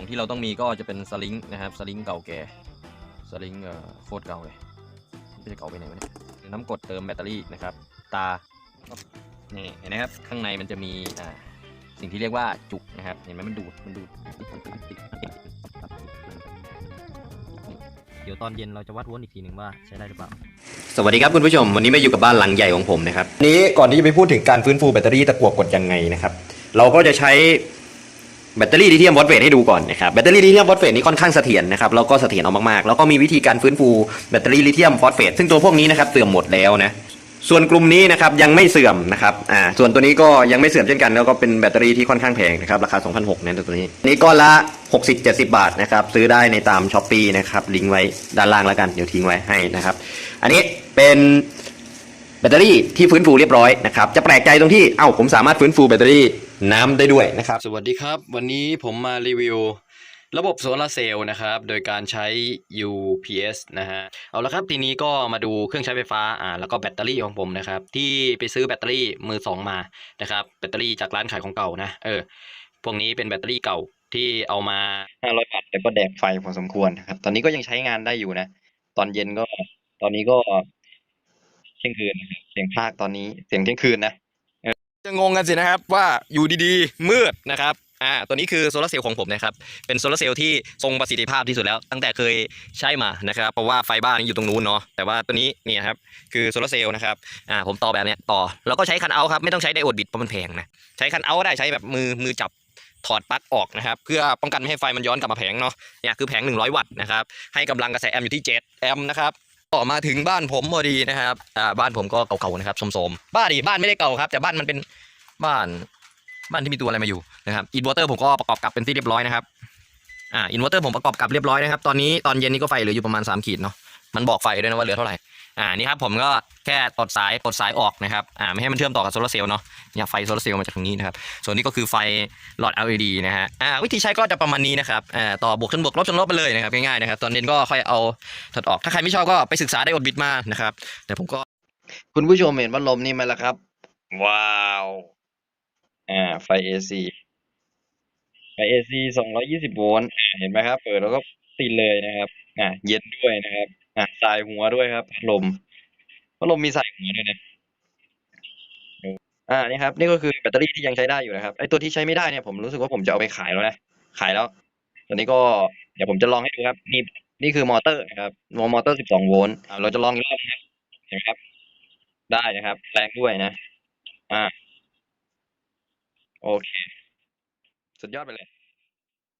ของที่เราต้องมีก็จะเป็นสลิงนะครับสลิงเก่าแก่สลิงเอ่อโคตรเก่าเลยไม่ใช่เก่าไปไหนวะเนี่ยน้ำกดเติมแบตเตอรี่นะครับ ตานี่เห็นไหมครับข้างในมันจะมีอ่าสิ่งที่เรียกว่าจุกนะครับ เห็นไหมมันดูดมันดูดเดี๋ยวตอนเย็นเราจะวัดวนอีกทีหนึ่งว่าใช้ได้หรือเปล่าสวัสดีครับคุณผู้ชม วันนี้มาอยู่กับบ้านหลังใหญ่ของผมนะครับนี้ก่อนที่จะไปพูดถึงการฟื้นฟูแบตเตอรี่ตะกั่วกดยังไงนะครับ เราก็จะใช้ แบตเตอรี่ลิเธียมฟอสเฟตให้ดูก่อนนะครับแบตเตอรี่ลิเธียมฟอสเฟตนี่ค่อนข้างเสถียรนะครับแล้วก็เสถียรเอามากๆ แล้วก็มีวิธีการฟื้นฟูแบตเตอรี่ลิเธียมฟอสเฟตซึ่งตัวพวกนี้นะครับเสื่อมหมดแล้วนะส่วนกลุ่มนี้นะครับยังไม่เสื่อมนะครับอ่าส่วนตัวนี้ก็ยังไม่เสื่อมเช่นกันแล้วก็เป็นแบตเตอรี่ที่ค่อนข้างแพงนะครับราคา2,600นะตัวนี้นี่ก้อนละ 60-70 บาทนะครับซื้อได้ในตามช้อปปีนะครับลิงก์ไว้ด้านล่างแล้วกันเดี๋ยวทิ้งไว้ให้นะครับอันนี้เป็น แบตเตอรี่ที่ฟื้นฟูเรียบร้อยนะครับจะแปลกใจตรงที่เอ้าผมสามารถฟื้นฟูแบตเตอรี่น้ำได้ด้วยนะครับ สวัสดีครับ วันนี้ผมมารีวิว ระบบโซลาร์เซลล์นะครับ โดยการใช้ UPS นะฮะเอาละครับทีนี้ก็มาดูเครื่องใช้ไฟฟ้าอ่าแล้วก็แบตเตอรี่ของผมนะครับ ที่ไปซื้อแบตเตอรี่มือสองมานะครับแบตเตอรี่จากร้านขายของเก่านะเออพวกนี้เป็นแบตเตอรี่เก่าที่เอามา 500วัตต์แล้วก็แดกไฟพอสมควรนะครับ ตอนนี้ก็ยังใช้งานได้อยู่นะ ตอนเย็นก็ ตอนนี้ก็ เที่ยงคืนนะครับเสียงภาคตอนนี้เสียงเที่ยงคืนนะจะงงกันสินะครับว่าอยู่ดีๆ มืดนะครับอ่าตัวนี้คือโซลาร์เซลล์ของผมนะครับ เป็นโซลาร์เซลล์ที่ทรงประสิทธิภาพที่สุดแล้ว ตั้งแต่เคยใช้มานะครับ เพราะว่าไฟบ้านอยู่ตรงนู้นเนาะแต่ว่าตัวนี้เนี่นะครับคือโซลาร์เซลล์นะครับอ่าผมต่อแบบเนี้ยต่อแล้วก็ใช้คันเอาครับไม่ต้องใช้ไดโอดบิดเพราะมันแพงนะใช้คันเอาได้ใช้แบบมือมือจับถอดปลั๊กออกนะครับ เพื่อป้องกันไม่ให้ไฟมันย้อนกลับมาแผงเนาะเนี่ยคือแผง 100 วัตต์นะครับให้กำลังกระแสแอมป์อยู่ที่ 7 แอมป์นะครับ ต่อมาถึงบ้านผมพอดีนะครับ อ่า บ้านผมก็เก่าๆนะครับสมๆบ้านดิบ้านไม่ได้เก่าครับ แต่บ้านมันเป็นบ้านบ้านที่มีตัวอะไรมาอยู่นะครับอินเวอร์เตอร์ผมก็ประกอบกลับเป็นที่เรียบร้อยนะครับ อ่าอินเวอร์เตอร์ผมประกอบกลับเรียบร้อยนะครับ ตอนนี้ตอนเย็นนี้ก็ไฟเหลืออยู่ประมาณ3ขีดเนาะ มันบอกไฟด้วยนะว่าเหลือเท่าไหร่ อ่านี่ครับผมก็แค่ปลดสายปลดสายออกนะครับอ่าไม่ให้มันเชื่อมต่อกับโซลาร์เซลล์เนาะเนี่ยไฟโซลาร์เซลล์มาจากตรงนี้นะครับส่วนนี้ก็คือไฟหลอด LED นะฮะอ่าวิธีใช้ก็จะประมาณนี้นะครับอ่าต่อบวกชนบวกลบชนลบไปเลยนะครับง่ายๆนะครับตอนเย็นก็ค่อยเอาถอดออกถ้าใครไม่ชอบก็ไปศึกษาได้อดบิดมานะครับแต่ผมก็ คุณผู้ชมเห็นพัดลมนี่ไหมล่ะครับ ว้าวอ่าไฟ AC ไฟ AC 220 โวลต์อ่าเห็นไหมครับ เปิดแล้วก็ติดเลยนะครับอ่าเย็นด้วยนะครับ อ่าสายหัวด้วยครับพัดลมพัดลมมีสายหัวด้วยนะอ่านี่ครับนี่ก็คือแบตเตอรี่ที่ยังใช้ได้อยู่นะครับไอตัวที่ใช้ไม่ได้เนี่ยผมรู้สึกว่าผมจะเอาไปขายแล้วนะขายแล้วตอนนี้ก็เดี๋ยวผมจะลองให้ดูครับนี่นี่คือมอเตอร์นะครับมอเตอร์ 12 โวลต์เราจะลองอีกรอบนะครับเห็นไหมครับ ได้นะครับ แรงด้วยนะ อ่า โอเค สุดยอดไปเลย